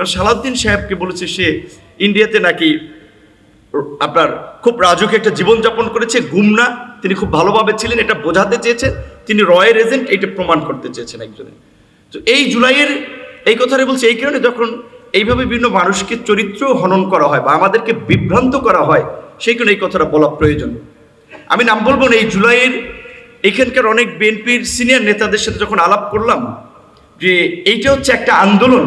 কারণ সালাউদ্দিন সাহেবকে বলেছে সে ইন্ডিয়াতে নাকি আপনার খুব রাজকীয় একটা জীবনযাপন করেছে, গুমনা, তিনি খুব ভালোভাবে ছিলেন, এটা বোঝাতে চেয়েছেন, তিনি রয়ের এজেন্ট, এটা প্রমাণ করতে চেয়েছেন একজনের। তো এই জুলাইয়ের, এই কথাটা বলছে এই কারণে যখন এইভাবে বিভিন্ন মানুষকে চরিত্র হনন করা হয় বা আমাদেরকে বিভ্রান্ত করা হয়, সেই কারণে এই কথাটা বলা প্রয়োজন। আমি নাম বলব না, এই জুলাইয়ের এখানকার অনেক বিএনপির সিনিয়র নেতাদের সাথে যখন আলাপ করলাম যে এইটা হচ্ছে একটা আন্দোলন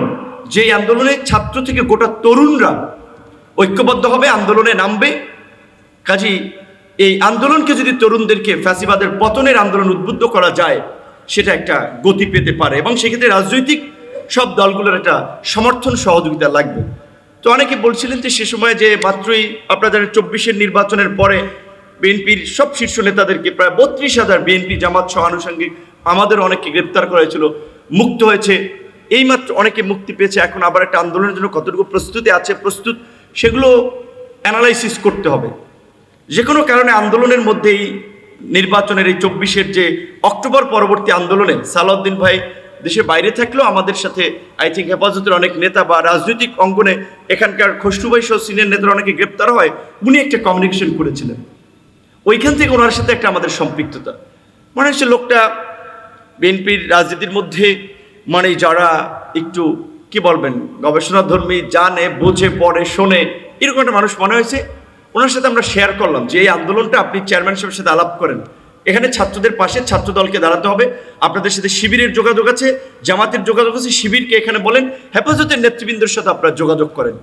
যেই আন্দোলনে ছাত্র থেকে গোটা তরুণরা ঐক্যবদ্ধ হবে, আন্দোলনে নামবে। কাজী, এই আন্দোলনকে যদি তরুণদেরকে ফ্যাসিবাদের পতনের আন্দোলন উদ্বুদ্ধ করা যায়, সেটা একটা গতি পেতে পারে এবং সেক্ষেত্রে রাজনৈতিক সব দলগুলোর একটা সমর্থন সহযোগিতা লাগবে। তো অনেকে বলছিলেন যে সে সময় যে মাত্রই আপনারা জানেন চব্বিশের নির্বাচনের পরে বিএনপির সব শীর্ষ নেতাদেরকে প্রায় বত্রিশ হাজার বিএনপি জামাত সহ আনুষঙ্গিক আমাদের অনেককে গ্রেপ্তার করা হয়েছিল মুক্ত হয়েছে। এইমাত্র অনেকে মুক্তি পেয়েছে, এখন আবার একটা আন্দোলনের জন্য কতটুকু প্রস্তুতি আছে, প্রস্তুত, সেগুলো অ্যানালাইসিস করতে হবে। যে কোনো কারণে আন্দোলনের মধ্যেই নির্বাচনের এই চব্বিশের যে অক্টোবর পরবর্তী আন্দোলনে সালাউদ্দিন ভাই দেশের বাইরে থাকলেও আমাদের সাথে আই থিঙ্ক হেফাজতের অনেক নেতা বা রাজনৈতিক অঙ্গনে এখানকার খসরু ভাই সহ সিনিয়র নেতারা অনেকে গ্রেপ্তার হয়, উনি একটা কমিউনিকেশন করেছিলেন। ওইখান থেকে ওনার সাথে একটা আমাদের সম্পৃক্ততা। মনে হচ্ছে লোকটা বিএনপির রাজনীতির মধ্যে মানে যারা একটু, কি বলবেন, গবেষণাধর্মী জানে, বোঝে, পড়ে, শোনে, এরকম একটা মানুষ মনে হয়েছে। ওনার সাথে আমরা শেয়ার করলাম যে এই আন্দোলনটা আপনি চেয়ারম্যান সাহেবের সাথে আলাপ করেন। এখানে ছাত্রদের পাশে ছাত্র দলকে দাঁড়াতে হবে, আপনাদের সাথে শিবিরের যোগাযোগ আছে, জামাতের যোগাযোগ আছে, শিবিরকে এখানে বলেন, হেফাজতের নেতৃবৃন্দের সাথে আপনারা যোগাযোগ করেন।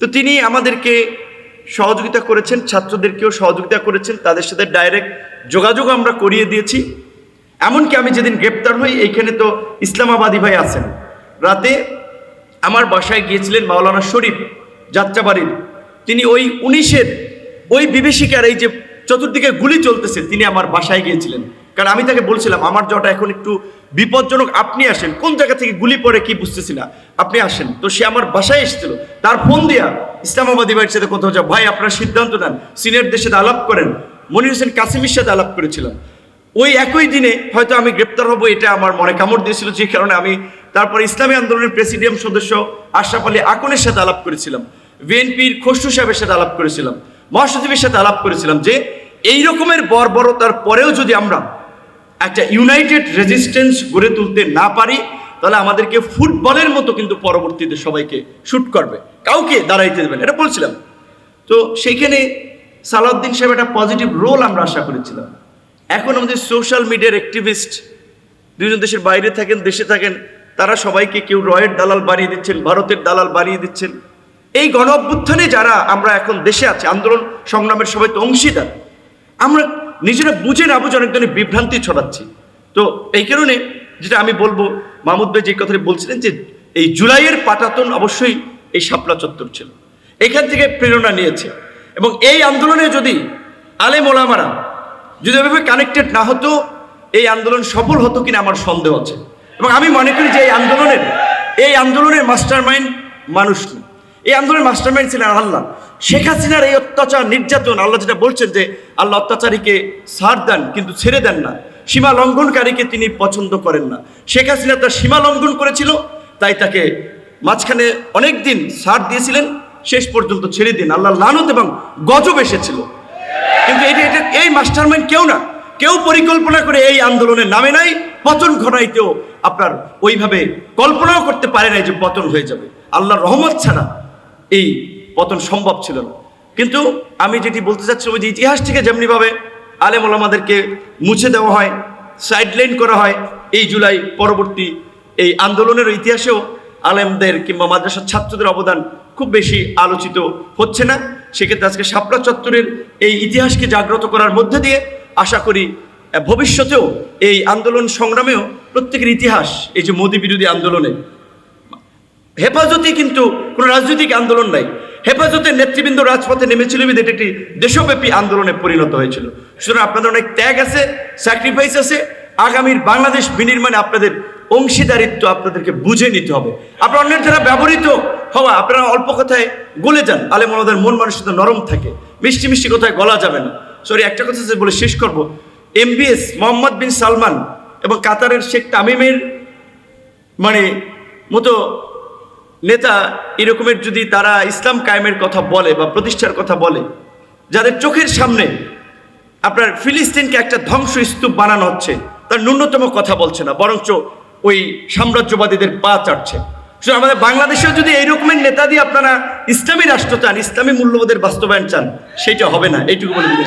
তো তিনি আমাদেরকে সহযোগিতা করেছেন, ছাত্রদেরকেও সহযোগিতা করেছেন, তাদের সাথে ডাইরেক্ট যোগাযোগ আমরা করিয়ে দিয়েছি। এমনকি আমি যেদিন গ্রেপ্তার হই, এইখানে তো ইসলামাবাদী ভাই আছেন। রাতে আমার বাসায় গিয়েছিলেন মাওলানা শরীফ যাত্রাবাড়ির। তিনি ওই উনিশের ওই বিভীষিকার এই যে চতুর্দিকে গুলি চলতেছে, তিনি আমার বাসায় গিয়েছিলেন। কারণ আমি তাকে বলছিলাম, আমার যাওয়াটা এখন একটু বিপজ্জনক, আপনি আসেন। কোন জায়গা থেকে গুলি পড়ে কি বুঝতেছি না, আপনি আসেন। তো সে আমার বাসায় এসেছিল। তার ফোন দিয়া ইসলামাবাদী ভাইয়ের সাথে কোথাও যা ভাই, আপনার সিদ্ধান্ত নেন। সিনিয়রদের সাথে আলাপ করেন। মনির হোসেন কাসিমের সাথে আলাপ করেছিলাম। ওই একই দিনে হয়তো আমি গ্রেপ্তার হব, এটা আমার মনে কামড় দিয়েছিল, যে কারণে আমি তারপর ইসলামী আন্দোলনের প্রেসিডিয়াম সদস্য আশরাফ আলী আকনের সাথে আলাপ করেছিলাম, বিএনপির খসরু সাহেবের সাথে আলাপ করেছিলাম, মহাসচিবের সাথে আলাপ করেছিলাম যে এই রকমের বর্বরতার পরেও যদি আমরা একটা ইউনাইটেড রেজিস্ট্যান্স গড়ে তুলতে না পারি, তাহলে আমাদেরকে ফুটবলের মতো কিন্তু পরবর্তীতে সবাইকে শুট করবে, কাউকে দাঁড়াইতে দেবেন এটা বলছিলাম। তো সেইখানে সালাউদ্দিন সাহেব একটা পজিটিভ রোল আমরা আশা করেছিলাম। এখন আমাদের সোশ্যাল মিডিয়ার অ্যাক্টিভিস্ট দুজন দেশের বাইরে থাকেন, দেশে থাকেন, তারা সবাইকে কেউ রয়ের দালাল বানিয়ে দিচ্ছেন, ভারতের দালাল বানিয়ে দিচ্ছেন। এই গণ অভ্যুত্থানে যারা আমরা এখন দেশে আছি, আন্দোলন সংগ্রামের সবাই তো অংশীদার। আমরা নিজেরা বুঝে না বুঝে অনেক ধরনের বিভ্রান্তি ছড়াচ্ছি। তো এই কারণে যেটা আমি বলব, মাহমুদ ভাই যে কথাটি বলছিলেন যে এই জুলাইয়ের পাটাতন অবশ্যই এই শাপলা চত্বর ছিল। এখান থেকে প্রেরণা নিয়েছে। এবং এই আন্দোলনে যদি আলেম ওলামারা যদি এভাবে কানেক্টেড না হতো, এই আন্দোলন সফল হতো কিনা আমার সন্দেহ আছে। এবং আমি মনে করি যে এই আন্দোলনের এই আন্দোলনের মাস্টার মাইন্ড মানুষ এই আন্দোলনের মাস্টার মাইন্ড ছিলেন আল্লাহ। শেখ হাসিনার এই অত্যাচার নির্যাতন, আল্লাহ যেটা বলছেন যে আল্লাহ অত্যাচারীকে সার দেন, কিন্তু ছেড়ে দেন না। সীমা লঙ্ঘনকারীকে তিনি পছন্দ করেন না। শেখ হাসিনা তার সীমা লঙ্ঘন করেছিল, তাই তাকে মাঝখানে অনেক দিন ছাড় দিয়েছিলেন, শেষ পর্যন্ত ছেড়ে দিন। আল্লাহ লানত এবং গজব এসেছিল। এটা এটা এই মাস্টারমাইন্ড কেউ না। কেউ পরিকল্পনা করে এই আন্দোলনের নামে নাই, পতন ঘটাইতেও আপনার ওইভাবে কল্পনাও করতে পারে নাই যে পতন হয়ে যাবে। আল্লাহর রহমত ছাড়া এই পতন সম্ভব ছিল না। কিন্তু আমি যেটি বলতে চাচ্ছি, ওই যে ইতিহাস থেকে যেমনিভাবে আলেম ওলামাদেরকে মুছে দেওয়া হয় সাইডলাইন করা হয়, এই জুলাই পরবর্তী এই আন্দোলনের ইতিহাসেও আলেমদের কিংবা মাদ্রাসার ছাত্রদের অবদান খুব বেশি আলোচিত হচ্ছে না। সেক্ষেত্রে আজকে শাপলা চত্বরের এই ইতিহাসকে জাগ্রত করার মধ্যে দিয়ে আশা করি ভবিষ্যতেও এই আন্দোলন সংগ্রামেও প্রত্যেকের ইতিহাস, এই যে মোদী বিরোধী আন্দোলনে, হেফাজতে কিন্তু কোনো রাজনৈতিক আন্দোলন নাই। হেফাজতের নেতৃবৃন্দ রাজপথে নেমেছিল বিধে এটি একটি দেশব্যাপী আন্দোলনে পরিণত হয়েছিল। সুতরাং আপনাদের অনেক ত্যাগ আছে স্যাক্রিফাইস আছে। আগামীর বাংলাদেশ বিনির্মাণে আপনাদের অংশীদারিত্ব আপনাদেরকে বুঝে নিতে হবে। আপনার অন্যের দ্বারা ব্যবহৃত হওয়া আপনারা অল্প কথায় গলে যান। আলে মনোদের মন মানুষের তো নরম থাকে। মিষ্টি মিষ্টি কথায় গলা যাবে না। সরি একটা কথা যে বলে শেষ করব। এমবিএস মোহাম্মদ বিন সালমান এবং কাতারের শেখ তামিমের মানে মতো নেতা এরকমের যদি তারা ইসলাম কায়েমের কথা বলে বা প্রতিষ্ঠার কথা বলে, যাদের চোখের সামনে আপনার ফিলিস্তিনকে একটা ধ্বংস স্তূপ বানানো হচ্ছে, তার ন্যূনতম কথা বলছে না, বরঞ্চ ওই সাম্রাজ্যবাদীদের পা চাটছে। সুতরাং আমাদের বাংলাদেশেও যদি এই রকমের নেতা দিয়ে আপনারা ইসলামী রাষ্ট্র চান, ইসলামী মূল্যবোধের বাস্তবায়ন চান, সেটা হবে না। এইটুকু বলে দিতে